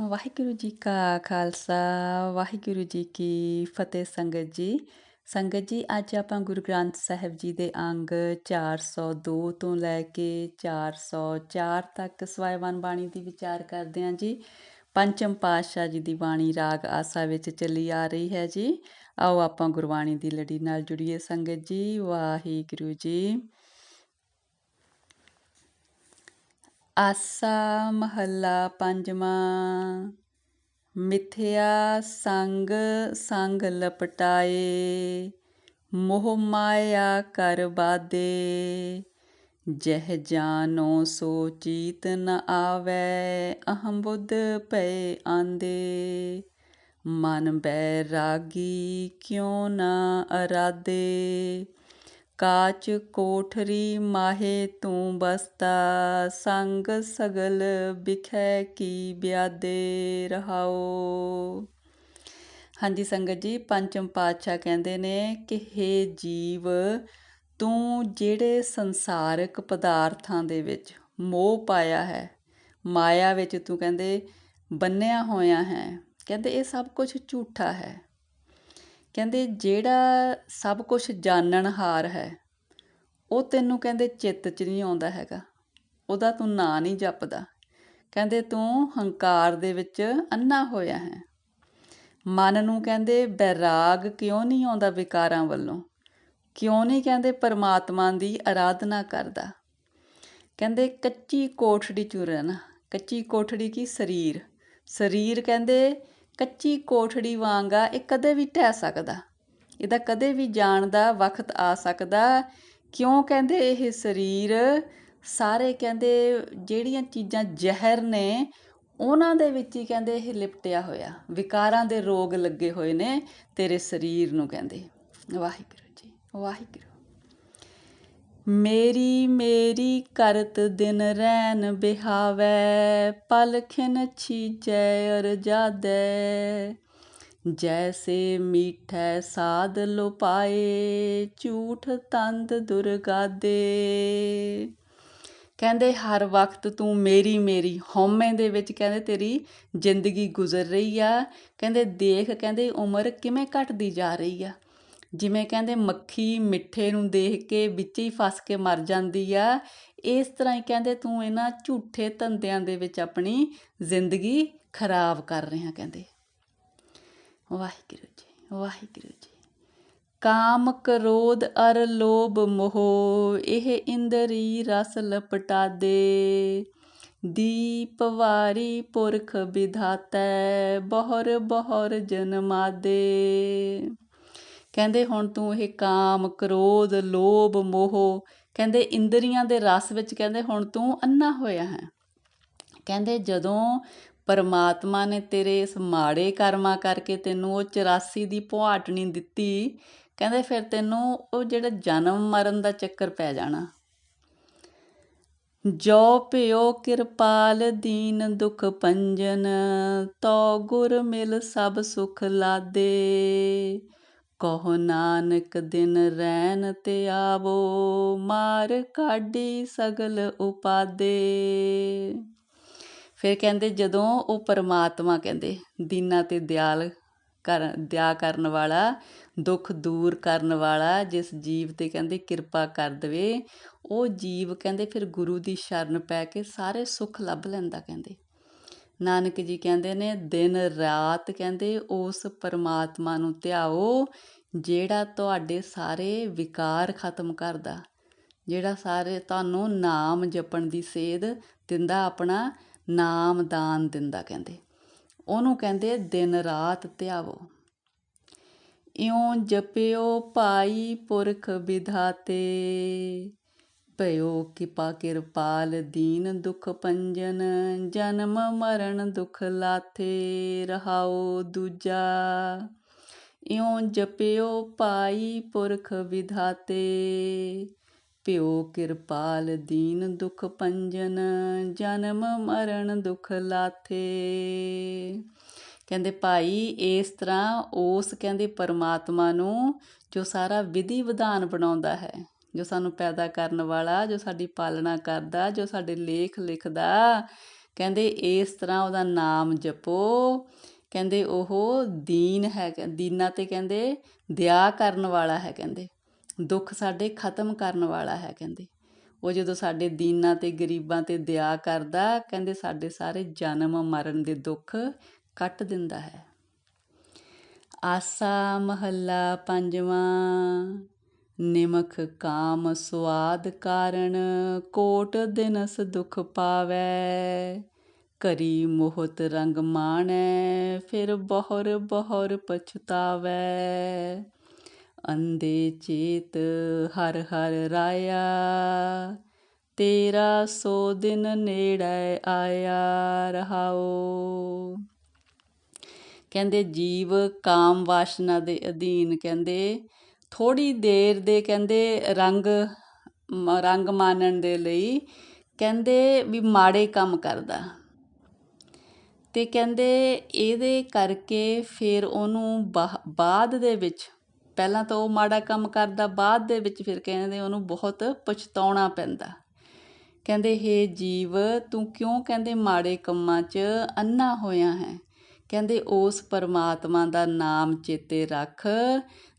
ਵਾਹਿਗੁਰੂ ਜੀ ਕਾ ਖਾਲਸਾ, ਵਾਹਿਗੁਰੂ ਜੀ ਕੀ ਫਤਿਹ ਸੰਗਤ ਜੀ। ਸੰਗਤ ਜੀ, ਅੱਜ ਆਪਾਂ ਗੁਰੂ ਗ੍ਰੰਥ ਸਾਹਿਬ ਜੀ ਦੇ ਅੰਗ 402 ਤੋਂ ਲੈ ਕੇ 404 ਤੱਕ ਸਵਾਇਵਾਨ ਬਾਣੀ ਦੀ ਵਿਚਾਰ ਕਰਦੇ ਹਾਂ ਜੀ। ਪੰਚਮ ਪਾਤਸ਼ਾਹ ਜੀ ਦੀ ਬਾਣੀ ਰਾਗ ਆਸਾ ਵਿੱਚ ਚੱਲੀ ਆ ਰਹੀ ਹੈ ਜੀ। ਆਓ ਆਪਾਂ ਗੁਰਬਾਣੀ ਦੀ ਲੜੀ ਨਾਲ ਜੁੜੀਏ ਸੰਗਤ ਜੀ। ਵਾਹਿਗੁਰੂ ਜੀ। ਆਸਾ ਮਹੱਲਾ ਪੰਜਵਾਂ। ਮਿਥਿਆ ਸੰਗ ਸੰਗ ਲਪਟਾਏ, ਮੋਹ ਮਾਇਆ ਕਰ ਬਾਦੇ। ਜਹ ਜਾਨੋ ਸੋ ਚੀਤ ਨ ਆਵੇ, ਅਹੰ ਬੁੱਧ ਪਏ ਆਂਦੇ। ਮਨ ਬੈ ਰਾਗੀ ਕਿਉ ਨਾ ਅਰਾਦੇ? ਕਾਚ ਕੋਠਰੀ ਮਾਹੇ ਤੂੰ ਬਸਤਾ, ਸੰਗ ਸਗਲ ਬਿਖੈ ਕੀ ਬਿਆਦੇ ਰਹਾਓ। ਹਾਂਜੀ ਸੰਗਤ ਜੀ, ਪੰਚਮ ਪਾਤਸ਼ਾਹ ਕਹਿੰਦੇ ਨੇ ਕਿ हे ਜੀਵ, ਤੂੰ ਜਿਹੜੇ ਸੰਸਾਰਿਕ ਪਦਾਰਥਾਂ ਦੇ ਵਿੱਚ ਮੋਹ ਪਾਇਆ ਹੈ, ਮਾਇਆ ਵਿੱਚ ਤੂੰ ਕਹਿੰਦੇ ਬੰਨਿਆ ਹੋਇਆ ਹੈ, ਕਹਿੰਦੇ ਇਹ ਸਭ ਕੁਝ ਝੂਠਾ ਹੈ। ਕਹਿੰਦੇ ਜਿਹੜਾ ਸਭ ਕੁਛ ਜਾਣਨ ਹੈ, ਉਹ ਤੈਨੂੰ ਕਹਿੰਦੇ ਚਿੱਤ 'ਚ ਨਹੀਂ ਆਉਂਦਾ ਹੈਗਾ। ਉਹਦਾ ਤੂੰ ਨਾਂ ਨਹੀਂ ਜਪਦਾ। ਕਹਿੰਦੇ ਤੂੰ ਹੰਕਾਰ ਦੇ ਵਿੱਚ ਅੰਨਾ ਹੋਇਆ ਹੈ। ਮਨ ਨੂੰ ਕਹਿੰਦੇ ਬੈਰਾਗ ਕਿਉਂ ਨਹੀਂ ਆਉਂਦਾ ਵਿਕਾਰਾਂ ਵੱਲੋਂ? ਕਿਉਂ ਨਹੀਂ ਕਹਿੰਦੇ ਪਰਮਾਤਮਾ ਦੀ ਆਰਾਧਨਾ ਕਰਦਾ? ਕਹਿੰਦੇ ਕੱਚੀ ਕੋਠੜੀ ਚੁਰਨ, ਕੱਚੀ ਕੋਠੜੀ ਕੀ? ਸਰੀਰ। ਸਰੀਰ ਕਹਿੰਦੇ ਕੱਚੀ ਕੋਠੜੀ ਵਾਂਗ ਆ ਇਹ ਕਦੇ ਵੀ ਢਹਿ ਸਕਦਾ। ਇਹਦਾ ਕਦੇ ਵੀ ਜਾਣ ਦਾ ਵਕਤ ਆ ਸਕਦਾ। ਕਿਉਂ ਕਹਿੰਦੇ ਇਹ ਸਰੀਰ? ਸਾਰੇ ਕਹਿੰਦੇ ਜਿਹੜੀਆਂ ਚੀਜ਼ਾਂ ਜ਼ਹਿਰ ਨੇ, ਉਹਨਾਂ ਦੇ ਵਿੱਚ ਹੀ ਕਹਿੰਦੇ ਇਹ ਲਿਪਟਿਆ ਹੋਇਆ। ਵਿਕਾਰਾਂ ਦੇ ਰੋਗ ਲੱਗੇ ਹੋਏ ਨੇ ਤੇਰੇ ਸਰੀਰ ਨੂੰ ਕਹਿੰਦੇ। ਵਾਹਿਗੁਰੂ ਜੀ, ਵਾਹਿਗੁਰੂ। ਮੇਰੀ ਮੇਰੀ ਕਰਤ ਦਿਨ ਰੈਨ ਬਿਹਾਵੈ, ਪਲਖਿਨ ਛੀਜੈ ਅਰ ਜਾਦੈ। ਜੈਸੇ ਮੀਠੈ ਸਾਧ ਲੁਪਾਏ, ਝੂਠ ਤੰਦ ਦੁਰਗਾਦੇ। ਕਹਿੰਦੇ, ਹਰ ਵਕਤ ਤੂੰ ਮੇਰੀ ਮੇਰੀ ਹਉਮੈ ਦੇ ਵਿੱਚ ਕਹਿੰਦੇ, ਤੇਰੀ ਜ਼ਿੰਦਗੀ ਗੁਜ਼ਰ ਰਹੀ ਆ। ਕਹਿੰਦੇ, ਦੇਖ, ਕਹਿੰਦੇ, ਉਮਰ ਕਿਵੇਂ ਘਟਦੀ ਜਾ ਰਹੀ ਆ? ਜਿਵੇਂ ਕਹਿੰਦੇ ਮੱਖੀ ਮਿੱਠੇ ਨੂੰ ਦੇਖ ਕੇ ਵਿੱਚ ਹੀ ਫਸ ਕੇ ਮਰ ਜਾਂਦੀ ਆ। ਇਸ ਤਰ੍ਹਾਂ ਹੀ ਕਹਿੰਦੇ ਤੂੰ ਇਹਨਾਂ ਝੂਠੇ ਧੰਦਿਆਂ ਦੇ ਵਿੱਚ ਆਪਣੀ ਜ਼ਿੰਦਗੀ ਖਰਾਬ ਕਰ ਰਿਹਾ ਕਹਿੰਦੇ। ਵਾਹਿਗੁਰੂ ਜੀ ਵਾਹਿਗੁਰੂ ਜੀ। ਕਾਮ ਕ੍ਰੋਧ ਅਰ ਲੋਭ ਮੋਹ, ਇਹ ਇੰਦਰੀ ਰਸ ਲਪਟਾ ਦੇ ਦੀਪਵਾਰੀ ਪੁਰਖ ਵਿਧਾਤੈ, ਬਹੁਰ ਬਹੁਰ ਜਨਮਾਦੇ। ਕਹਿੰਦੇ ਹੁਣ ਤੂੰ ਇਹ ਕਾਮ, ਕ੍ਰੋਧ, ਲੋਭ, ਮੋਹ, ਕਹਿੰਦੇ ਇੰਦਰੀਆਂ ਦੇ ਰਸ ਵਿੱਚ ਕਹਿੰਦੇ ਹੁਣ ਤੂੰ ਅੰਨਾ ਹੋਇਆ ਹੈ। ਕਹਿੰਦੇ ਜਦੋਂ ਪਰਮਾਤਮਾ ਨੇ ਤੇਰੇ ਇਸ ਮਾੜੇ ਕਰਮਾਂ ਕਰਕੇ ਤੈਨੂੰ ਉਹ 84 ਦੀ ਪੁਹਾਟਣੀ ਦਿੱਤੀ, ਕਹਿੰਦੇ ਫਿਰ ਤੈਨੂੰ ਉਹ ਜਿਹੜਾ ਜਨਮ ਮਰਨ ਦਾ ਚੱਕਰ ਪੈ ਜਾਣਾ। ਜੋ ਪਿਓ ਕਿਰਪਾਲ ਦੀਨ ਦੁਖ ਪੰਜਨ, ਤੋ ਗੁਰ ਮਿਲ ਸਭ ਸੁਖ ਲਾਦੇ। ਕਹੋ ਨਾਨਕ ਦਿਨ ਰਹਿਣ ਤੇ ਆਵੋ, ਮਾਰ ਕਾਢੀ ਸਗਲ ਉਪਾਦੇ। ਫਿਰ ਕਹਿੰਦੇ, ਜਦੋਂ ਉਹ ਪਰਮਾਤਮਾ ਕਹਿੰਦੇ, ਦੀਨਾ ਤੇ ਦਿਆਲ ਕਰ, ਦਿਆ ਕਰਨ ਵਾਲਾ, ਦੁੱਖ ਦੂਰ ਕਰਨ ਵਾਲਾ, ਜਿਸ ਜੀਵ ਤੇ ਕਹਿੰਦੇ ਕਿਰਪਾ ਕਰ ਦਵੇ, ਉਹ ਜੀਵ ਕਹਿੰਦੇ, ਫਿਰ ਗੁਰੂ ਦੀ ਸ਼ਰਨ ਪੈ ਕੇ ਸਾਰੇ ਸੁੱਖ ਲੱਭ ਲੈਂਦਾ ਕਹਿੰਦੇ। ਨਾਨਕ ਜੀ ਕਹਿੰਦੇ ਨੇ, ਦਿਨ ਰਾਤ ਕਹਿੰਦੇ ਉਸ ਪਰਮਾਤਮਾ ਨੂੰ ਧਿਆਓ ਜਿਹੜਾ ਤੁਹਾਡੇ ਸਾਰੇ ਵਿਕਾਰ ਖਤਮ ਕਰਦਾ, ਜਿਹੜਾ ਸਾਰੇ ਤੁਹਾਨੂੰ ਨਾਮ ਜਪਣ ਦੀ ਸੇਧ ਦਿੰਦਾ, ਆਪਣਾ ਨਾਮ ਦਾਨ ਦਿੰਦਾ ਕਹਿੰਦੇ। ਉਹਨੂੰ ਕਹਿੰਦੇ ਦਿਨ ਰਾਤ ਧਿਆਵੋ। ਇਉਂ ਜਪਿਓ ਪਾਈ ਪੁਰਖ ਵਿਧਾਤੇ। ਭਇਓ ਕਿਪਾ ਕਿਰਪਾਲ ਦੀਨ ਦੁਖ ਪੰਜਨ, ਜਨਮ ਮਰਨ ਦੁਖ ਲਾਥੇ, ਰਹਾਓ ਦੂਜਾ। ਇਉਂ ਜਪਿਓ ਪਾਈ ਪੁਰਖ ਵਿਧਾਤੇ ਪਿਓ ਕਿਰਪਾਲ ਦੀਨ ਦੁਖ ਪੰਜਨ, ਜਨਮ ਮਰਨ ਦੁਖ ਲਾਥੇ। ਕਹਿੰਦੇ ਭਾਈ, ਇਸ ਤਰ੍ਹਾਂ ਉਸ ਕਹਿੰਦੇ ਪਰਮਾਤਮਾ ਨੂੰ ਜੋ ਸਾਰਾ ਵਿਧੀ ਵਿਧਾਨ ਬਣਾਉਂਦਾ ਹੈ ਜੋ ਸਾਨੂੰ ਪੈਦਾ ਕਰਨ ਵਾਲਾ, ਜੋ ਸਾਡੀ ਪਾਲਣਾ ਕਰਦਾ, ਜੋ ਸਾਡੇ ਲੇਖ ਲਿਖਦਾ। ਕਹਿੰਦੇ ਇਸ ਤਰ੍ਹਾਂ ਉਹਦਾ ਨਾਮ ਜਪੋ। ਕਹਿੰਦੇ ਉਹ ਦੀਨ ਹੈ, ਦੀਨਾ ਤੇ ਕਹਿੰਦੇ ਦਇਆ ਕਰਨ ਵਾਲਾ ਹੈ ਕਹਿੰਦੇ। ਦੁੱਖ ਸਾਡੇ ਖਤਮ ਕਰਨ ਵਾਲਾ ਹੈ ਕਹਿੰਦੇ। ਉਹ ਜਦੋਂ ਸਾਡੇ ਦੀਨਾਂ ਤੇ, ਗਰੀਬਾਂ ਤੇ ਦਇਆ ਕਰਦਾ, ਕਹਿੰਦੇ ਸਾਡੇ ਸਾਰੇ ਜਨਮ ਮਰਨ ਦੇ ਦੁੱਖ ਕੱਟ ਦਿੰਦਾ ਹੈ। ਆਸਾ ਮਹੱਲਾ ਪੰਜਵਾਂ। ਨਿਮਖ ਕਾਮ ਸੁਆਦ ਕਾਰਣ ਕੋਟ ਦਿਨਸ ਦੁਖ ਪਾਵੈ। ਕਰੀ ਮੋਹਤ ਰੰਗ ਮਾਣੈ, ਫਿਰ ਬਹੁਰ ਬਹੁਰ ਪਛਤਾਵੈ। ਅੰਦੇ ਚੇਤ ਹਰ ਹਰ ਰਾਇਆ, ਤੇਰਾ ਸੋ ਦਿਨ ਨੇੜੇ ਆਇਆ ਰਹਾਓ ਕਹਿੰਦੇ ਜੀਵ ਕਾਮ ਵਾਸ਼ਨਾ ਦੇ ਅਧੀਨ, ਕਹਿੰਦੇ ਥੋੜੀ ਦੇਰ ਦੇ ਕਹਿੰਦੇ ਰੰਗ ਰੰਗ ਮਾਨਣ ਦੇ ਲਈ ਕਹਿੰਦੇ ਵੀ ਮਾੜੇ ਕੰਮ ਕਰਦਾ। ਤੇ ਕਹਿੰਦੇ ਇਹਦੇ ਕਰਕੇ ਫਿਰ ਉਹਨੂੰ ਬਾਅਦ ਦੇ ਵਿੱਚ, ਪਹਿਲਾਂ ਤਾਂ ਉਹ ਮਾੜਾ ਕੰਮ ਕਰਦਾ, ਬਾਅਦ ਦੇ ਵਿੱਚ ਫਿਰ ਕਹਿੰਦੇ ਉਹਨੂੰ ਬਹੁਤ ਪਛਤਾਉਣਾ ਪੈਂਦਾ। ਕਹਿੰਦੇ, ਹੇ ਜੀਵ, ਤੂੰ ਕਿਉਂ ਕਹਿੰਦੇ ਮਾੜੇ ਕੰਮਾਂ 'ਚ ਅੰਨਾ ਹੋਇਆ ਹੈ? ਕਹਿੰਦੇ, ਉਸ ਪਰਮਾਤਮਾ ਦਾ ਨਾਮ ਚੇਤੇ ਰੱਖ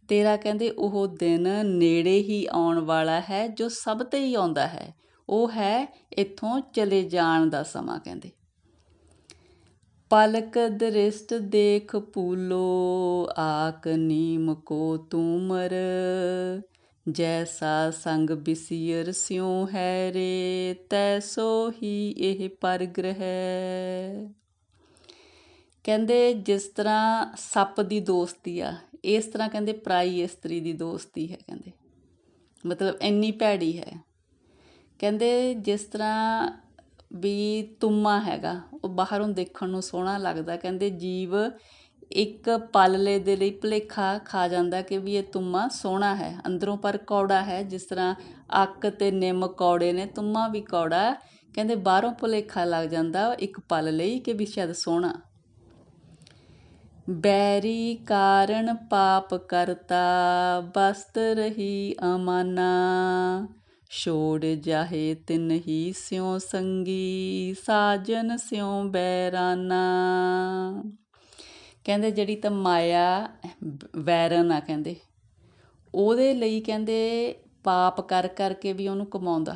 ਤੇਰਾ ਕਹਿੰਦੇ ਉਹ ਦਿਨ ਨੇੜੇ ਹੀ ਆਉਣ ਵਾਲਾ ਹੈ, ਜੋ ਸਭ ਤੇ ਹੀ ਆਉਂਦਾ ਹੈ। ਉਹ ਹੈ ਇੱਥੋਂ ਚਲੇ ਜਾਣ ਦਾ ਸਮਾਂ ਕਹਿੰਦੇ। ਪਲਕ ਦ੍ਰਿਸ਼ਟ ਦੇਖ ਪੂਲੋ ਆਕ ਨੀਮ ਕੋ ਤੁਮਰ। ਜੈਸਾ ਸੰਗ ਬਿਸਿਰ ਸਿਉ ਹੈ ਰੇ ਤੈਸੋ ਹੀ ਇਹ ਪਰਗ੍ਰਹਿ। ਕਹਿੰਦੇ ਜਿਸ ਤਰ੍ਹਾਂ ਸੱਪ ਦੀ ਦੋਸਤੀ ਆ ਇਸ ਤਰ੍ਹਾਂ ਕਹਿੰਦੇ ਪ੍ਰਾਈ ਇਸਤਰੀ ਦੀ ਦੋਸਤੀ ਹੈ ਕਹਿੰਦੇ। ਮਤਲਬ ਇੰਨੀ ਭੈੜੀ ਹੈ। ਕਹਿੰਦੇ ਜਿਸ ਤਰ੍ਹਾਂ ਵੀ ਤੁਮਾ ਹੈਗਾ, ਉਹ ਬਾਹਰੋਂ ਦੇਖਣ ਨੂੰ ਸੋਹਣਾ ਲੱਗਦਾ, ਕਹਿੰਦੇ ਜੀਵ ਇੱਕ ਪਲਲੇ ਦੇ ਲਈ ਭਲੇਖਾ ਖਾ ਜਾਂਦਾ ਕਿ ਵੀ ਇਹ ਤੁਮਾ ਸੋਹਣਾ ਹੈ। ਅੰਦਰੋਂ ਪਰ ਕੌੜਾ ਹੈ, ਜਿਸ ਤਰ੍ਹਾਂ ਅੱਕ ਤੇ ਨਿੰਮ ਕੌੜੇ ਨੇ, ਤੁਮਾ ਵੀ ਕੌੜਾ, ਕਹਿੰਦੇ ਬਾਹਰੋਂ ਭਲੇਖਾ ਲੱਗ ਜਾਂਦਾ ਇੱਕ ਪਲ ਲਈ ਕਿ ਵੀ ਸ਼ਾਇਦ ਸੋਹਣਾ। ਬੈਰੀ ਕਾਰਨ ਪਾਪ ਕਰਤਾ, ਬਸਤ ਰਹੀ ਅਮਾਨਾ। ਛੋੜ ਜਾਹੇ ਤਿਨ ਹੀ ਸਿਉ ਸੰਗੀ, ਸਾਜਨ ਸਿਉ ਬੈਰਾਨਾ। ਕਹਿੰਦੇ ਜਿਹੜੀ ਤਾਂ ਮਾਇਆ, ਵੈਰਨ ਆ ਕਹਿੰਦੇ, ਉਹਦੇ ਲਈ ਕਹਿੰਦੇ ਪਾਪ ਕਰ ਕਰਕੇ ਵੀ ਉਹਨੂੰ ਕਮਾਉਂਦਾ।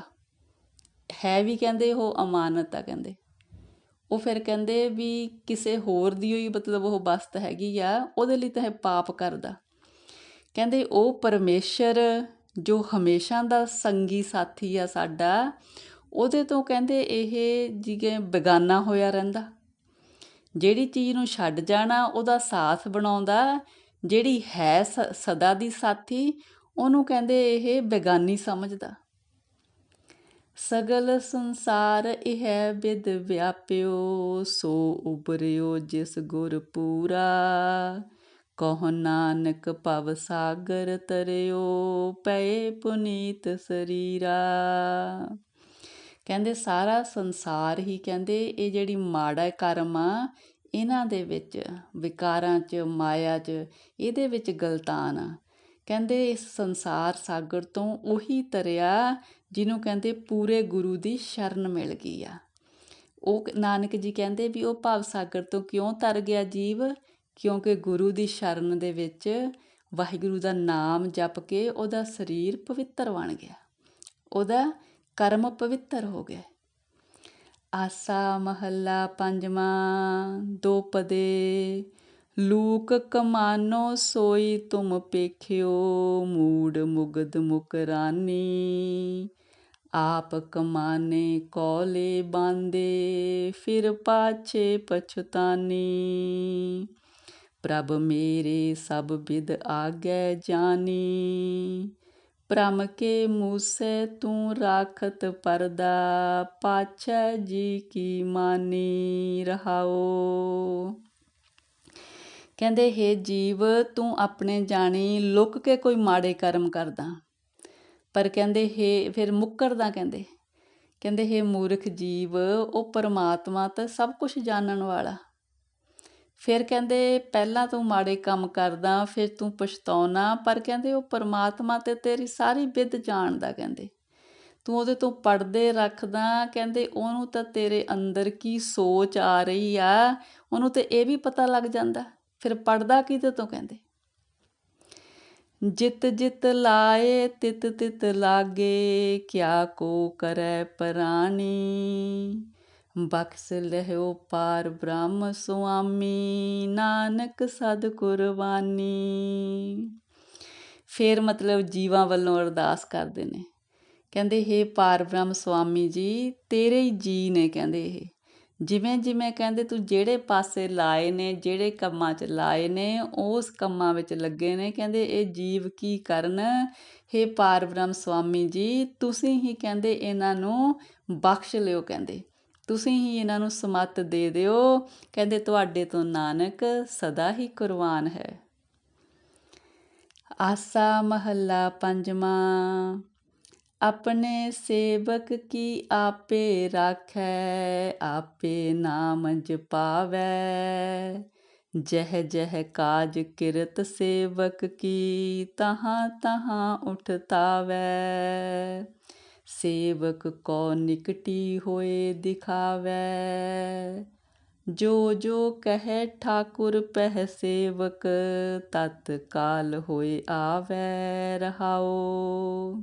ਹੈ ਵੀ ਕਹਿੰਦੇ ਉਹ ਅਮਾਨਤ ਆ ਕਹਿੰਦੇ। ਉਹ ਫਿਰ ਕਹਿੰਦੇ ਵੀ ਕਿਸੇ ਹੋਰ ਦੀ ਹੋਈ, ਮਤਲਬ ਉਹ ਬਸਤ ਹੈਗੀ ਆ, ਉਹਦੇ ਲਈ ਤਾਂ ਇਹ ਪਾਪ ਕਰਦਾ। ਕਹਿੰਦੇ ਉਹ ਪਰਮੇਸ਼ਰ ਜੋ ਹਮੇਸ਼ਾ ਦਾ ਸੰਗੀ ਸਾਥੀ ਆ ਸਾਡਾ, ਉਹਦੇ ਤੋਂ ਕਹਿੰਦੇ ਇਹ ਜਿਵੇਂ ਬੇਗਾਨਾ ਹੋਇਆ ਰਹਿੰਦਾ। ਜਿਹੜੀ ਚੀਜ਼ ਨੂੰ ਛੱਡ ਜਾਣਾ, ਉਹਦਾ ਸਾਥ ਬਣਾਉਂਦਾ, ਜਿਹੜੀ ਹੈ ਸਦਾ ਦੀ ਸਾਥੀ, ਉਹਨੂੰ ਕਹਿੰਦੇ ਇਹ ਬੇਗਾਨੀ ਸਮਝਦਾ। ਸਗਲ ਸੰਸਾਰ ਇਹ ਬਿਦ ਵਿਆਪਿਓ, ਸੋ ਉਬਰਿਓ ਜਿਸ ਗੁਰ ਪੂਰਾ। ਕਹ ਨਾਨਕ ਭਵ ਸਾਗਰ ਤਰਿਓ, ਪਏ ਪੁਨੀਤ ਸਰੀਰਾ। ਕਹਿੰਦੇ ਸਾਰਾ ਸੰਸਾਰ ਹੀ ਕਹਿੰਦੇ, ਇਹ ਜਿਹੜੀ ਮਾੜਾ ਕਰਮ ਆ, ਇਹਨਾਂ ਦੇ ਵਿੱਚ, ਵਿਕਾਰਾਂ 'ਚ, ਮਾਇਆ 'ਚ, ਇਹਦੇ ਵਿੱਚ ਗਲਤਾਨ ਆ। ਕਹਿੰਦੇ ਇਸ ਸੰਸਾਰ ਸਾਗਰ ਤੋਂ ਉਹੀ ਤਰਿਆ ਜਿਹਨੂੰ ਕਹਿੰਦੇ ਪੂਰੇ ਗੁਰੂ ਦੀ ਸ਼ਰਨ ਮਿਲ ਗਈ ਆ। ਉਹ ਨਾਨਕ ਜੀ ਕਹਿੰਦੇ ਵੀ ਉਹ ਭਵ ਸਾਗਰ ਤੋਂ ਕਿਉਂ ਤਰ ਗਿਆ ਜੀਵ? ਕਿਉਂਕਿ ਗੁਰੂ ਦੀ ਸ਼ਰਨ ਦੇ ਵਿੱਚ ਵਾਹਿਗੁਰੂ ਦਾ ਨਾਮ ਜਪ ਕੇ ਉਹਦਾ ਸਰੀਰ ਪਵਿੱਤਰ ਬਣ ਗਿਆ। ਉਹਦਾ ਕਰਮ ਪਵਿੱਤਰ ਹੋ ਗਿਆ। ਆਸਾ ਮਹੱਲਾ ਪੰਜਵਾਂ, ਦੋ ਪਦੇ, ਲੂਕ ਕਮਾਨੋ ਸੋਈ ਤੁਮ ਪੇਖਿਓ, ਮੂੜ ਮੁਗਦ ਮੁਕਰਾਨੀ। ਆਪ ਕਮਾਨੇ ਕੋਲੇ ਬਾਂਦੇ, ਫਿਰ ਪਾਛੇ ਪਛਤਾਨੀ। ਪ੍ਰਭ ਮੇਰੇ ਸਭ ਬਿਦ ਆਗੇ ਜਾਨੀ। ਪ੍ਰਮ ਕੇ ਮੂਸੇ ਤੂੰ ਰਾਖਤ ਪਰਦਾ, ਪਾਛੈ ਜੀ ਕੀ ਮਾਨੀ ਰਹਾਓ। ਕਹਿੰਦੇ, ਹੈ ਜੀਵ, ਤੂੰ ਆਪਣੇ ਜਾਣੀ ਲੁੱਕ ਕੇ ਕੋਈ ਮਾੜੇ ਕਰਮ ਕਰਦਾ। ਪਰ ਕਹਿੰਦੇ ਹੇ, ਫਿਰ ਮੁੱਕਰਦਾ ਕਹਿੰਦੇ। ਕਹਿੰਦੇ ਹੇ ਮੂਰਖ ਜੀਵ, ਉਹ ਪਰਮਾਤਮਾ ਤਾਂ ਸਭ ਕੁਝ ਜਾਣਨ ਵਾਲਾ। ਫਿਰ ਕਹਿੰਦੇ ਪਹਿਲਾਂ ਤੂੰ ਮਾੜੇ ਕੰਮ ਕਰਦਾ, ਫਿਰ ਤੂੰ ਪਛਤਾਉਣਾ, ਪਰ ਕਹਿੰਦੇ ਉਹ ਪਰਮਾਤਮਾ ਤੇ ਤੇਰੀ ਸਾਰੀ ਵਿਦ ਜਾਣਦਾ ਕਹਿੰਦੇ। ਤੂੰ ਉਹਦੇ ਤੋਂ ਪਰਦੇ ਰੱਖਦਾ, ਕਹਿੰਦੇ ਉਹਨੂੰ ਤਾਂ ਤੇਰੇ ਅੰਦਰ ਕੀ ਸੋਚ ਆ ਰਹੀ ਆ, ਉਹਨੂੰ ਤੇ ਇਹ ਵੀ ਪਤਾ ਲੱਗ ਜਾਂਦਾ। ਫਿਰ ਪੜਦਾ ਕਿਤੇ ਤੋਂ ਕਹਿੰਦੇ? ਜਿਤ ਜਿਤ ਲਾਏ, ਤਿਤ ਤਿਤ ਲਾਗੇ, ਕਿਆ ਕੋ ਕਰੈ ਪ੍ਰਾਣੀ। ਬਖਸ਼ ਲਹਿਓ ਪਾਰ ਬ੍ਰਹਮ ਸੁਆਮੀ, ਨਾਨਕ ਸਦ ਕੁਰਬਾਨੀ। ਫੇਰ ਮਤਲਬ ਜੀਵਾਂ ਵੱਲੋਂ ਅਰਦਾਸ ਕਰਦੇ ਨੇ। ਕਹਿੰਦੇ, ਹੇ ਪਾਰ ਬ੍ਰਹਮ ਸੁਆਮੀ ਜੀ, ਤੇਰੇ ਹੀ ਜੀ ਨੇ, ਕਹਿੰਦੇ ਇਹ। ਜਿਵੇਂ ਜਿਵੇਂ ਕਹਿੰਦੇ ਤੂੰ ਜਿਹੜੇ ਪਾਸੇ ਲਾਏ ਨੇ, ਜਿਹੜੇ ਕੰਮਾਂ 'ਚ ਲਾਏ ਨੇ, ਉਸ ਕੰਮਾਂ ਵਿੱਚ ਲੱਗੇ ਨੇ, ਕਹਿੰਦੇ ਇਹ ਜੀਵ ਕੀ ਕਰਨ? ਹੇ ਪਾਰ ਬ੍ਰਹਮ ਸੁਆਮੀ ਜੀ, ਤੁਸੀਂ ਹੀ ਕਹਿੰਦੇ ਇਹਨਾਂ ਨੂੰ ਬਖਸ਼ ਲਿਓ ਕਹਿੰਦੇ। ਤੁਸੀਂ ਹੀ ਇਹਨਾਂ ਨੂੰ ਸਮਤ ਦੇ ਦਿਓ, ਕਹਿੰਦੇ ਤੁਹਾਡੇ ਤੋਂ ਨਾਨਕ ਸਦਾ ਹੀ ਕੁਰਬਾਨ ਹੈ। ਆਸਾ ਮਹੱਲਾ ਪੰਜਵਾਂ। ਆਪਣੇ ਸੇਵਕ ਕੀ ਆਪੇ ਰਾਖੈ ਆਪੇ ਨਾਮ ਜਪਾਵੈ ਜਹ ਜਹ ਕਾਜ ਕਿਰਤ ਸੇਵਕ ਕੀ ਤਹਾਂ ਤਹਾਂ ਉਠਤਾਵੈ ਸੇਵਕ ਕੋ ਨਿਕਟੀ ਹੋਏ ਦਿਖਾਵੈ ਜੋ ਜੋ ਕਹੈ ਠਾਕੁਰ ਪਹਿ ਸੇਵਕ ਤਤ ਕਾਲ ਹੋਏ ਆਵੈ ਰਹਾਓ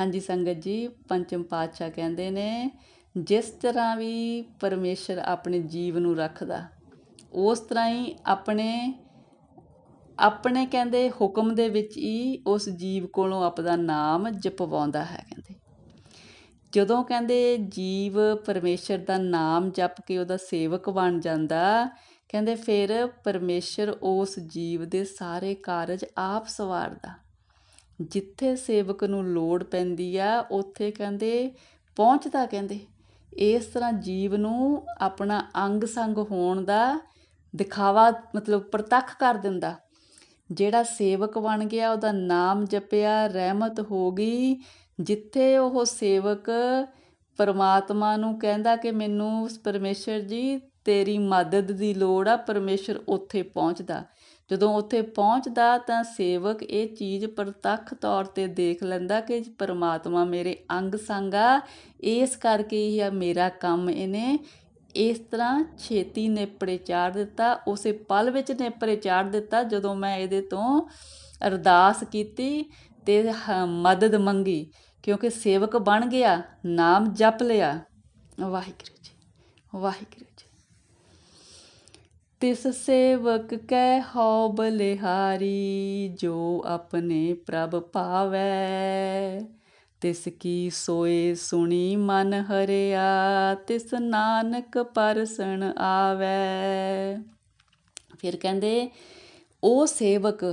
ਹਾਂਜੀ ਸੰਗਤ ਜੀ, ਪੰਚਮ ਪਾਤਸ਼ਾਹ ਕਹਿੰਦੇ ਨੇ, ਜਿਸ ਤਰ੍ਹਾਂ ਵੀ ਪਰਮੇਸ਼ਰ ਆਪਣੇ ਜੀਵ ਨੂੰ ਰੱਖਦਾ, ਉਸ ਤਰ੍ਹਾਂ ਹੀ ਆਪਣੇ ਆਪਣੇ ਕਹਿੰਦੇ ਹੁਕਮ ਦੇ ਵਿੱਚ ਹੀ ਉਸ ਜੀਵ ਕੋਲੋਂ ਆਪਦਾ ਨਾਮ ਜਪਵਾਉਂਦਾ ਹੈ ਕਹਿੰਦੇ। ਜਦੋਂ ਕਹਿੰਦੇ ਜੀਵ ਪਰਮੇਸ਼ਰ ਦਾ ਨਾਮ ਜਪ ਕੇ ਉਹਦਾ ਸੇਵਕ ਬਣ ਜਾਂਦਾ, ਕਹਿੰਦੇ ਫਿਰ ਪਰਮੇਸ਼ਰ ਉਸ ਜੀਵ ਦੇ ਸਾਰੇ ਕਾਰਜ ਆਪ ਸਵਾਰਦਾ। ਜਿੱਥੇ ਸੇਵਕ ਨੂੰ ਲੋੜ ਪੈਂਦੀ ਆ, ਉੱਥੇ ਕਹਿੰਦੇ, ਪਹੁੰਚਦਾ ਕਹਿੰਦੇ। ਇਸ ਤਰ੍ਹਾਂ ਜੀਵ ਨੂੰ ਆਪਣਾ ਅੰਗ ਸੰਗ ਹੋਣ ਦਾ ਦਿਖਾਵਾ, ਮਤਲਬ ਪ੍ਰਤੱਖ ਕਰ ਦਿੰਦਾ। ਜਿਹੜਾ ਸੇਵਕ ਬਣ ਗਿਆ, ਉਹਦਾ ਨਾਮ ਜਪਿਆ, ਰਹਿਮਤ ਹੋ ਗਈ, ਜਿੱਥੇ ਉਹ ਸੇਵਕ ਪਰਮਾਤਮਾ ਨੂੰ ਕਹਿੰਦਾ ਕਿ ਮੈਨੂੰ ਪਰਮੇਸ਼ਰ ਜੀ, ਤੇਰੀ ਮਦਦ ਦੀ ਲੋੜ ਆ, ਪਰਮੇਸ਼ਰ ਉੱਥੇ ਪਹੁੰਚਦਾ। ਜਦੋਂ ਉੱਥੇ ਪਹੁੰਚਦਾ ਤਾਂ ਸੇਵਕ ਇਹ ਚੀਜ਼ ਪ੍ਰਤੱਖ ਤੌਰ ਤੇ ਦੇਖ ਲੈਂਦਾ ਕਿ ਪਰਮਾਤਮਾ ਮੇਰੇ ਅੰਗ ਸੰਗ ਆ ਇਸ ਕਰਕੇ ਹੀ ਆ ਮੇਰਾ ਕੰਮ ਇਹਨੇ ਇਸ ਤਰ੍ਹਾਂ ਛੇਤੀ ਨੇਪਰੇ ਚਾੜ ਦਿੱਤਾ, ਉਸੇ ਪਲ ਵਿੱਚ ਨੇਪਰੇ ਚਾੜ ਦਿੱਤਾ ਜਦੋਂ ਮੈਂ ਇਹਦੇ ਤੋਂ ਅਰਦਾਸ ਕੀਤੀ ਤੇ ਮਦਦ ਮੰਗੀ, ਕਿਉਂਕਿ ਸੇਵਕ ਬਣ ਗਿਆ, ਨਾਮ ਜਪ ਲਿਆ। ਵਾਹਿਗੁਰੂ ਜੀ, ਵਾਹਿਗੁਰੂ ਜੀ ਤਿਸ ਸੇਵਕ ਕੈ ਹਉ ਬਲਿਹਾਰੀ, ਜੋ ਆਪਣੇ ਪ੍ਰਭ ਭਾਵੈ ਤਿਸ ਕੀ ਸੋਏ ਸੁਣੀ ਮਨ ਹਰਿਆ, ਤਿਸ ਨਾਨਕ ਪਰਸਣ ਆਵੈ। ਫਿਰ ਕਹਿੰਦੇ ਉਹ ਸੇਵਕ,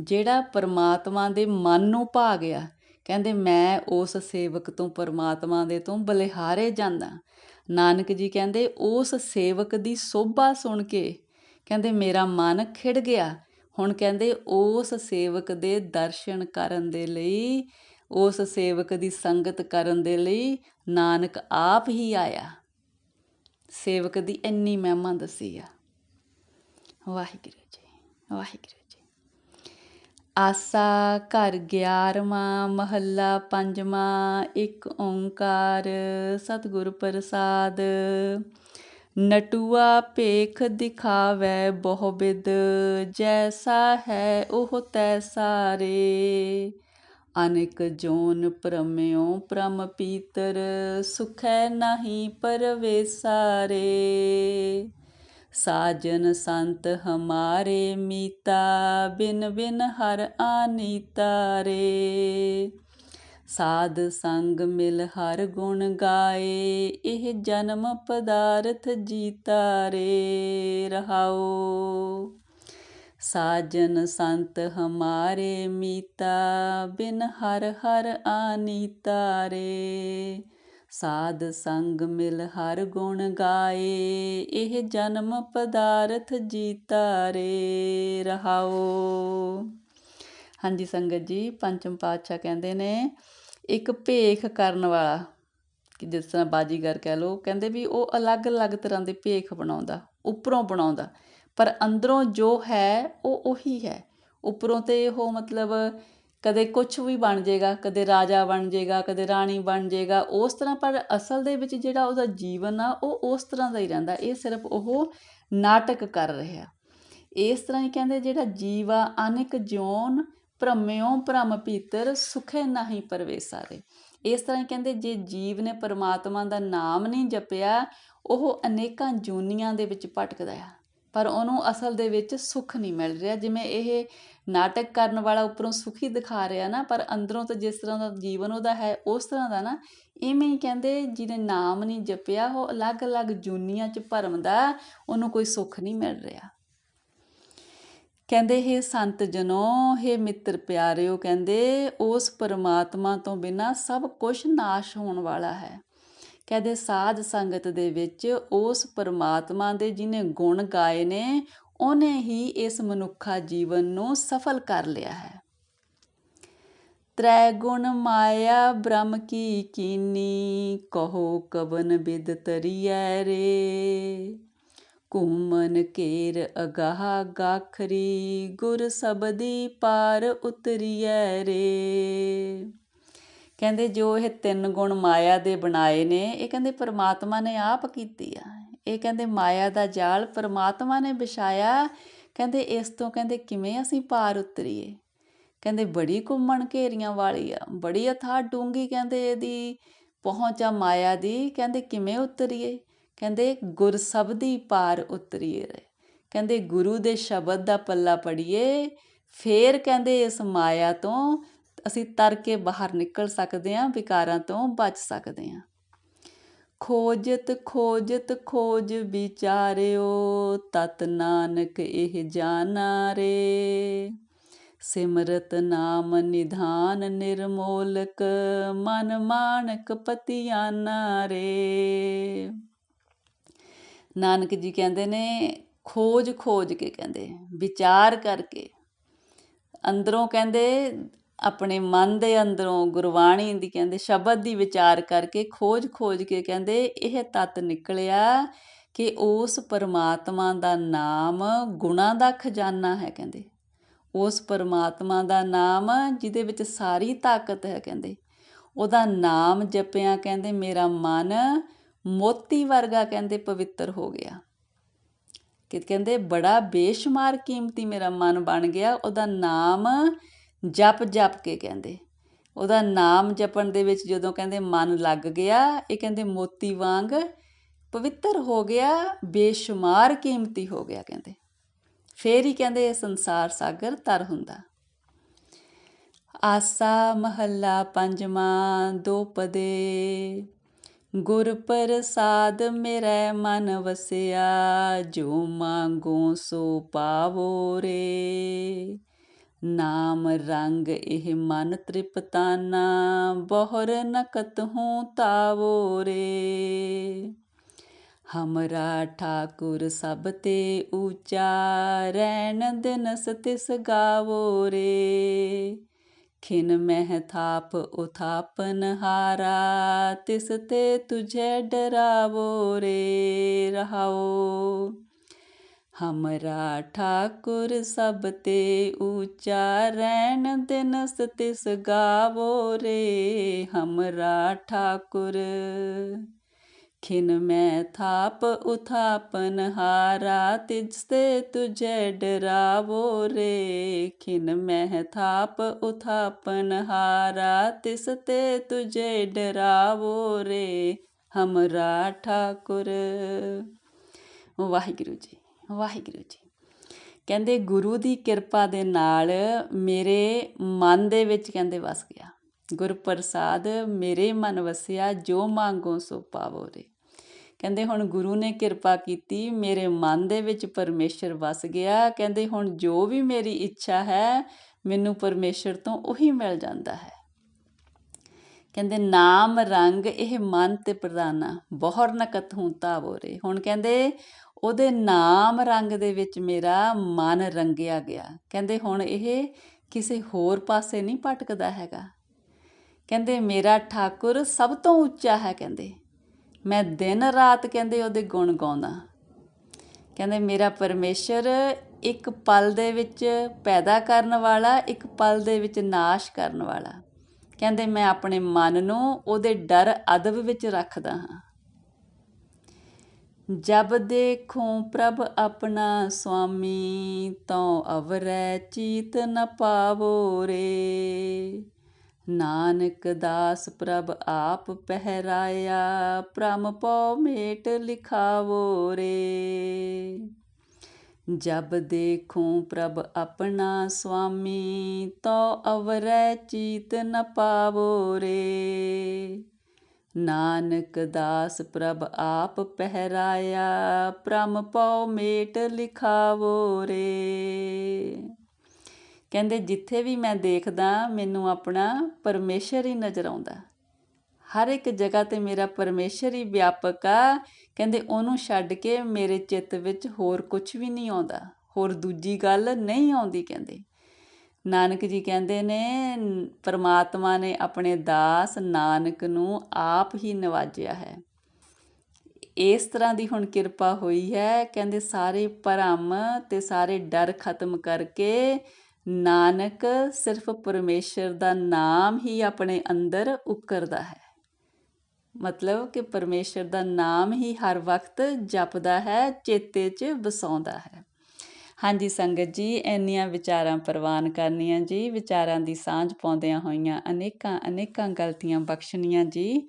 ਜਿਹੜਾ ਪਰਮਾਤਮਾ ਦੇ ਮਨ ਨੂੰ ਭਾ ਗਿਆ, ਕਹਿੰਦੇ, ਮੈਂ ਉਸ ਸੇਵਕ ਤੋਂ ਪਰਮਾਤਮਾ ਦੇ ਤੋਂ ਬਲਿਹਾਰੇ ਜਾਂਦਾ। ਨਾਨਕ ਜੀ ਕਹਿੰਦੇ, ਉਸ ਸੇਵਕ ਦੀ ਸੋਭਾ ਸੁਣ ਕੇ ਕਹਿੰਦੇ ਮੇਰਾ ਮਨ ਖਿੜ ਗਿਆ। ਹੁਣ ਕਹਿੰਦੇ ਉਸ ਸੇਵਕ ਦੇ ਦਰਸ਼ਨ ਕਰਨ ਦੇ ਲਈ, ਉਸ ਸੇਵਕ ਦੀ ਸੰਗਤ ਕਰਨ ਦੇ ਲਈ ਨਾਨਕ ਆਪ ਹੀ ਆਇਆ। ਸੇਵਕ ਦੀ ਇੰਨੀ ਮਹਿਮਾ ਦੱਸੀ ਆ। ਵਾਹਿਗੁਰੂ ਜੀ ਵਾਹਿਗੁਰੂ ਜੀ। ਆਸਾ ਘਰ 11ਵਾਂ ਮਹੱਲਾ ਪੰਜਵਾਂ, ਇੱਕ ਓੰਕਾਰ ਸਤਿਗੁਰ ਪ੍ਰਸਾਦ। ਨਟੂਆ ਭੇਖ ਦਿਖਾਵੈ ਬਹੁ ਬਿਦ ਜੈਸਾ ਹੈ ਉਹ ਤੈਸਾ ਰੇ। ਅਨੇਕ ਜੋਨ ਪ੍ਰਮਿਓ ਪ੍ਰਮ ਪੀਤਰ, ਸੁਖੈ ਨਹੀਂ ਪਰਵੇਸਾਰੇ ਸਾਜਨ ਸੰਤ ਹਮਾਰੇ ਮੀਤਾ, ਬਿਨ ਬਿਨ ਹਰ ਆਨੀਤਾ ਰੇ। ਸਾਧ ਸੰਗ ਮਿਲ ਹਰ ਗੁਣ ਗਾਏ, ਇਹ ਜਨਮ ਪਦਾਰਥ ਜੀਤਾ ਰੇ ਰਹਾਓ ਸਾਜਨ ਸੰਤ ਹਮਾਰੇ ਮੀਤਾ, ਬਿਨ ਹਰ ਹਰ ਆਨੀਤਾ ਰੇ। ਸਾਧ ਸੰਗ ਮਿਲ ਹਰ ਗੁਣ ਗਾਏ, ਇਹ ਜਨਮ ਪਦਾਰਥ ਜੀਤਾ ਰੇ ਰਹਾਓ ਹਾਂਜੀ ਸੰਗਤ ਜੀ, ਪੰਚਮ ਪਾਤਸ਼ਾਹ ਕਹਿੰਦੇ ਨੇ ਇੱਕ ਭੇਖ ਕਰਨ ਵਾਲਾ, ਕਿ ਜਿਸ ਤਰ੍ਹਾਂ ਬਾਜੀਗਰ ਕਹਿ ਲਓ ਕਹਿੰਦੇ ਵੀ ਉਹ ਅਲੱਗ-ਅਲੱਗ ਤਰ੍ਹਾਂ ਦੇ ਭੇਖ ਬਣਾਉਂਦਾ, ਉੱਪਰੋਂ ਬਣਾਉਂਦਾ, ਪਰ ਅੰਦਰੋਂ ਜੋ ਹੈ, ਉਹ ਉਹੀ ਹੈ। ਉੱਪਰੋਂ ਤੇ ਉਹ ਮਤਲਬ ਕਦੇ ਕੁਝ ਵੀ ਬਣ ਜਾਏਗਾ, ਕਦੇ ਰਾਜਾ ਬਣ ਜਾਏਗਾ, ਕਦੇ ਰਾਣੀ ਬਣ ਜਾਏਗਾ, ਉਸ ਤਰ੍ਹਾਂ, ਪਰ ਅਸਲ ਦੇ ਵਿੱਚ ਜਿਹੜਾ ਉਹਦਾ ਜੀਵਨ ਆ, ਉਹ ਉਸ ਤਰ੍ਹਾਂ ਦਾ ਹੀ ਰਹਿੰਦਾ। ਇਹ ਸਿਰਫ ਉਹ ਨਾਟਕ ਕਰ ਰਿਹਾ। ਇਸ ਤਰ੍ਹਾਂ ਹੀ ਕਹਿੰਦੇ ਜਿਹੜਾ ਜੀਵ ਆ ਅਨੇਕ ਜੋਨ ਭ੍ਰਮਿਓ ਭ੍ਰਮ ਭੀਤਰ ਸੁਖੇ ਨਹੀਂ ਪਰਵੇਸਾਰੇ ਇਸ ਤਰ੍ਹਾਂ ਹੀ ਕਹਿੰਦੇ, ਜੇ ਜੀਵ ਨੇ ਪਰਮਾਤਮਾ ਦਾ ਨਾਮ ਨਹੀਂ ਜਪਿਆ, ਉਹ ਅਨੇਕਾਂ ਜੂਨੀਆਂ ਦੇ ਵਿੱਚ ਭਟਕਦਾ ਆ। ਪਰ ਉਹਨੂੰ ਅਸਲ ਦੇ ਵਿੱਚ ਸੁੱਖ ਨਹੀਂ ਮਿਲ ਰਿਹਾ। ਜਿਵੇਂ ਇਹ ਨਾਟਕ ਕਰਨ ਵਾਲਾ ਉੱਪਰੋਂ ਸੁਖੀ ਦਿਖਾ ਰਿਹਾ ਨਾ, ਪਰ ਅੰਦਰੋਂ ਤਾਂ ਜਿਸ ਤਰ੍ਹਾਂ ਦਾ ਜੀਵਨ ਉਹਦਾ ਹੈ, ਉਸ ਤਰ੍ਹਾਂ ਦਾ ਨਾ, ਇਵੇਂ ਹੀ ਕਹਿੰਦੇ, ਜਿਹਨੇ ਨਾਮ ਨਹੀਂ ਜਪਿਆ, ਉਹ ਅਲੱਗ-ਅਲੱਗ ਜੂਨੀਆਂ 'ਚ ਭਰਮ ਦਾ, ਉਹਨੂੰ ਕੋਈ ਸੁੱਖ ਨਹੀਂ ਮਿਲ ਰਿਹਾ। ਕਹਿੰਦੇ, ਹੈ ਸੰਤ ਜਨੋ, ਹੈ ਮਿੱਤਰ ਪਿਆਰਿਓ, ਕਹਿੰਦੇ, ਉਸ ਪਰਮਾਤਮਾ ਤੋਂ ਬਿਨਾ ਸਭ ਕੁਝ ਨਾਸ਼ ਹੋਣ ਵਾਲਾ ਹੈ। ਕਹਿੰਦੇ, ਸਾਧ ਸੰਗਤ ਦੇ ਵਿੱਚ ਉਸ ਪਰਮਾਤਮਾ ਦੇ ਜਿਨੇ ਗੁਣ ਗਾਏ ਨੇ, ਉਹਨੇ ਹੀ ਇਸ ਮਨੁੱਖਾ ਜੀਵਨ ਨੂੰ ਸਫਲ ਕਰ ਲਿਆ ਹੈ। ਤ੍ਰੈ ਗੁਣ ਮਾਇਆ, ਬ੍ਰਹਮ ਕੀ ਕੀਨੀ, ਕਹੋ ਕਵਨ ਬਿਦ ਤਰੀਐ ਰੇ। ਘੂਮਨ ਕੇਰ ਅਗਾਹ ਗਾਖਰੀ, ਗੁਰ ਸਬਦੀ ਪਾਰ ਉਤਰੀਐ ਰੇ। ਕਹਿੰਦੇ ਜੋ ਇਹ ਤਿੰਨ ਗੁਣ ਮਾਇਆ ਦੇ ਬਣਾਏ ਨੇ, ਇਹ ਕਹਿੰਦੇ ਪਰਮਾਤਮਾ ਨੇ ਆਪ ਕੀਤੀ ਆ। ਇਹ ਕਹਿੰਦੇ ਮਾਇਆ ਦਾ ਜਾਲ ਪ੍ਰਮਾਤਮਾ ਨੇ ਵਿਛਾਇਆ। ਕਹਿੰਦੇ ਇਸ ਤੋਂ ਕਹਿੰਦੇ ਕਿਵੇਂ ਅਸੀਂ ਪਾਰ ਉਤਰੀਏ? ਕਹਿੰਦੇ ਬੜੀ ਘੁੰਮਣ ਘੇਰੀਆਂ ਵਾਲੀ ਆ, ਬੜੀ ਅਥਾ ਡੂੰਗੀ ਕਹਿੰਦੇ ਇਹਦੀ ਪਹੁੰਚ ਆ ਮਾਇਆ ਦੀ। ਕਹਿੰਦੇ ਕਿਵੇਂ ਉਤਰੀਏ? ਕਹਿੰਦੇ, ਗੁਰ ਸਬਦੀ ਪਾਰ ਉਤਰੀਏ ਕਹਿੰਦੇ, ਗੁਰੂ ਦੇ ਸ਼ਬਦ ਦਾ ਪੱਲਾ ਪੜੀਏ ਫੇਰ ਕਹਿੰਦੇ, ਇਸ ਮਾਇਆ ਤੋਂ ਅਸੀਂ ਤਰ ਕੇ ਬਾਹਰ ਨਿਕਲ ਸਕਦੇ ਹਾਂ ਵਿਕਾਰਾਂ ਤੋਂ ਬਚ ਸਕਦੇ ਹਾਂ ਖੋਜਤ ਖੋਜਤ, ਖੋਜ ਵਿਚਾਰਿਓ, ਤਤ ਨਾਨਕ ਇਹ ਜਾਣਾ ਰੇ। ਸਿਮਰਤ ਨਾਮ ਨਿਧਾਨ ਨਿਰਮੋਲਕ, ਮਨ ਮਾਨਕ ਪਤਿਆਨਾ ਰੇ। ਨਾਨਕ ਜੀ ਕਹਿੰਦੇ ਨੇ, ਖੋਜ ਖੋਜ ਕੇ ਕਹਿੰਦੇ, ਵਿਚਾਰ ਕਰਕੇ। ਅੰਦਰੋਂ ਕਹਿੰਦੇ, ਆਪਣੇ ਮਨ ਦੇ ਅੰਦਰੋਂ ਗੁਰਬਾਣੀ ਦੀ ਕਹਿੰਦੇ, ਸ਼ਬਦ ਦੀ ਵਿਚਾਰ ਕਰਕੇ ਖੋਜ ਖੋਜ ਕੇ ਕਹਿੰਦੇ, ਇਹ ਤਤ ਨਿਕਲਿਆ ਕਿ ਉਸ ਪਰਮਾਤਮਾ ਦਾ ਨਾਮ ਗੁਣਾ ਦਾ ਖਜ਼ਾਨਾ ਹੈ ਕਹਿੰਦੇ। ਉਸ ਪਰਮਾਤਮਾ ਦਾ ਨਾਮ ਜਿਹਦੇ ਵਿੱਚ ਸਾਰੀ ਤਾਕਤ ਹੈ ਕਹਿੰਦੇ। ਉਹਦਾ ਨਾਮ ਜਪਿਆ ਕਹਿੰਦੇ, ਮੇਰਾ ਮਨ ਮੋਤੀ ਵਰਗਾ ਕਹਿੰਦੇ ਪਵਿੱਤਰ ਹੋ ਗਿਆ। ਕਿ ਕਹਿੰਦੇ ਬੜਾ ਬੇਸ਼ੁਮਾਰ ਕੀਮਤੀ ਮੇਰਾ ਮਨ ਬਣ ਗਿਆ, ਉਹਦਾ ਨਾਮ ਜਪ ਜਪ ਕੇ ਕਹਿੰਦੇ। ਉਹਦਾ ਨਾਮ ਜਪਣ ਦੇ ਵਿੱਚ ਜਦੋਂ ਕਹਿੰਦੇ ਮਨ ਲੱਗ ਗਿਆ, ਇਹ ਕਹਿੰਦੇ ਮੋਤੀ ਵਾਂਗ ਪਵਿੱਤਰ ਹੋ ਗਿਆ, ਬੇਸ਼ੁਮਾਰ ਕੀਮਤੀ ਹੋ ਗਿਆ ਕਹਿੰਦੇ। ਫੇਰ ਹੀ ਕਹਿੰਦੇ ਇਹ ਸੰਸਾਰ ਸਾਗਰ ਤਰ ਹੁੰਦਾ। ਆਸਾ ਮਹੱਲਾ ਪੰਜਵਾਂ, ਦੋ ਪਦੇ। ਗੁਰ ਪ੍ਰਸਾਦ ਮੇਰੇ ਮਨ ਵਸਿਆ, ਜੋ ਮੰਗੋ ਸੋ ਪਾਵੋ ਰੇ। ਨਾਮ ਰੰਗ ਇਹ ਮਨ ਤ੍ਰਿਪਤਾਨਾ, ਬਹੁਰ ਨਕਤ ਹੂੰ ਤਾਵੋ ਰੇ। ਹਮਰਾ ਠਾਕੁਰ ਸਭ ਤੇ ਊਚਾ ਰਹਿਣ ਦਿਨਸ ਤਿਸ ਗਾਵੋ ਰੇ। ਖਿਨ ਮਹਿ ਥਾਪ ਉਥਾਪਨ ਹਾਰਾ, ਤਿਸ ਤੇ ਤੁਝੇ ਡਰਾਵੋ ਰੇ ਰਹਾਓ। ਹਮਰਾ ਠਾਕੁਰ ਸਭ ਤੇ ਊਚਾ ਰਹਿਣ ਦਿਨ ਸਤਿਸ ਗਾਵੋ ਰੇ, ਹਮਰਾ ਠਾਕੁਰ। ਖਿਨ ਮੈਂ ਥਾਪ ਉਥਾਪਨ ਹਾਰਾ, ਤਿਜ ਤੇ ਤੁਝੇ ਡਰਾਵੋ ਰੇ ਖਿਨ ਮੈਂ ਥਾਪ ਉਥਾਪਨ ਹਾਰਾ, ਤਿਸ ਤੇ ਤੁਝੇ ਡਰਾਵੋ ਰੇ। ਹਮਰਾ ਠਾਕੁਰ। ਵਾਹਿਗੁਰੂ ਜੀ ਵਾਹਿਗੁਰੂ ਜੀ। ਕਹਿੰਦੇ, ਗੁਰੂ ਦੀ ਕਿਰਪਾ ਦੇ ਨਾਲ ਮੇਰੇ ਮਨ ਦੇ ਵਿੱਚ ਕਹਿੰਦੇ ਵਸ ਗਿਆ। ਗੁਰ ਪ੍ਰਸਾਦ ਮੇਰੇ ਮਨ ਵਸਿਆ, ਜੋ ਮੰਗੋ ਸੋ ਪਾਵੋ ਰੇ। ਕਹਿੰਦੇ ਹੁਣ ਗੁਰੂ ਨੇ ਕਿਰਪਾ ਕੀਤੀ, ਮੇਰੇ ਮਨ ਦੇ ਵਿੱਚ ਪਰਮੇਸ਼ਰ ਵਸ ਗਿਆ। ਕਹਿੰਦੇ ਹੁਣ ਜੋ ਵੀ ਮੇਰੀ ਇੱਛਾ ਹੈ, ਮੈਨੂੰ ਪਰਮੇਸ਼ਰ ਤੋਂ ਉਹੀ ਮਿਲ ਜਾਂਦਾ ਹੈ। ਕਹਿੰਦੇ ਨਾਮ, ਰੰਗ ਇਹ ਮਨ ਤੇ ਪ੍ਰਦਾਨਾ ਬਹੁਰ ਨਕਤ ਹੂੰ ਤਾਵੋਰੇ ਹੁਣ ਕਹਿੰਦੇ ਉਹਦੇ ਨਾਮ, ਰੰਗ ਦੇ ਵਿੱਚ ਮੇਰਾ ਮਨ ਰੰਗਿਆ ਗਿਆ। ਕਹਿੰਦੇ ਹੁਣ ਇਹ ਕਿਸੇ ਹੋਰ ਪਾਸੇ ਨਹੀਂ ਭਟਕਦਾ ਹੈਗਾ। ਕਹਿੰਦੇ ਮੇਰਾ ਠਾਕੁਰ ਸਭ ਤੋਂ ਉੱਚਾ ਹੈ ਕਹਿੰਦੇ। ਮੈਂ ਦਿਨ ਰਾਤ ਕਹਿੰਦੇ ਉਹਦੇ ਗੁਣ ਗਾਉਂਦਾ। ਕਹਿੰਦੇ ਮੇਰਾ ਪਰਮੇਸ਼ਰ ਇੱਕ ਪਲ ਦੇ ਵਿੱਚ ਪੈਦਾ ਕਰਨ ਵਾਲਾ, ਇੱਕ ਪਲ ਦੇ ਵਿੱਚ ਨਾਸ਼ ਕਰਨ ਵਾਲਾ। ਕਹਿੰਦੇ ਮੈਂ ਆਪਣੇ ਮਨ ਨੂੰ ਉਹਦੇ ਡਰ ਅਦਬ ਵਿੱਚ ਰੱਖਦਾ ਹਾਂ। ਜਬ ਦੇਖੂੰ ਪ੍ਰਭ ਆਪਣਾ ਸੁਆਮੀ, ਤਉ ਅਵਰੈ ਚੀਤ ਨ ਪਾਵੋ ਰੇ। ਨਾਨਕ ਦਾਸ ਪ੍ਰਭ ਆਪ ਪਹਿਰਾਇਆ ਪ੍ਰਮ ਪਉ ਮੇਟ ਲਿਖਾਵੋ ਰੇ। ਜਬ ਦੇਖੂੰ ਪ੍ਰਭ ਆਪਣਾ ਸੁਆਮੀ ਤੋ ਅਵਰੈ ਚੀਤ ਨ ਪਾਵੋ ਰੇ। ਨਾਨਕ ਦਾਸ ਪ੍ਰਭ ਆਪ ਪਹਿਰਾਇਆ ਪ੍ਰਮ ਪਉ ਮੇਟ ਲਿਖਾਵੋ ਰੇ। ਕਹਿੰਦੇ, ਜਿੱਥੇ ਵੀ ਮੈਂ ਦੇਖਦਾ, ਮੈਨੂੰ ਆਪਣਾ ਪਰਮੇਸ਼ਰ ਹੀ ਨਜ਼ਰ ਆਉਂਦਾ। ਹਰ ਇੱਕ ਜਗ੍ਹਾ ਤੇ ਮੇਰਾ ਪਰਮੇਸ਼ਰ ਹੀ ਵਿਆਪਕ ਆ। ਕਹਿੰਦੇ, ਉਹਨੂੰ ਛੱਡ ਕੇ ਮੇਰੇ ਚਿੱਤ ਵਿੱਚ ਹੋਰ ਕੁਝ ਵੀ ਨਹੀਂ ਆਉਂਦਾ। ਹੋਰ ਦੂਜੀ ਗੱਲ ਨਹੀਂ ਆਉਂਦੀ, ਕਹਿੰਦੇ। ਨਾਨਕ ਜੀ ਕਹਿੰਦੇ ਨੇ, ਪਰਮਾਤਮਾ ਨੇ ਆਪਣੇ ਦਾਸ ਨਾਨਕ ਨੂੰ ਆਪ ਹੀ ਨਵਾਜਿਆ ਹੈ। ਇਸ ਤਰ੍ਹਾਂ ਦੀ ਹੁਣ ਕਿਰਪਾ ਹੋਈ ਹੈ। ਕਹਿੰਦੇ, ਸਾਰੇ ਭਰਮ ਤੇ ਸਾਰੇ ਡਰ ਖਤਮ ਕਰਕੇ ਨਾਨਕ ਸਿਰਫ ਪਰਮੇਸ਼ਰ ਦਾ ਨਾਮ ਹੀ ਆਪਣੇ ਅੰਦਰ ਉਕਰਦਾ ਹੈ। ਮਤਲਬ ਕਿ ਪਰਮੇਸ਼ਰ ਦਾ ਨਾਮ ਹੀ ਹਰ ਵਕਤ ਜਪਦਾ ਹੈ, ਚੇਤੇ 'ਚ ਵਸਾਉਂਦਾ ਹੈ। ਹਾਂਜੀ ਸੰਗਤ ਜੀ, ਇੰਨੀਆਂ ਵਿਚਾਰਾਂ ਪ੍ਰਵਾਨ ਕਰਨੀਆਂ ਜੀ, ਵਿਚਾਰਾਂ ਦੀ ਸਾਂਝ ਪਾਉਂਦਿਆਂ ਹੋਈਆਂ ਅਨੇਕਾਂ ਅਨੇਕਾਂ ਗਲਤੀਆਂ ਬਖਸ਼ਣੀਆਂ ਜੀ।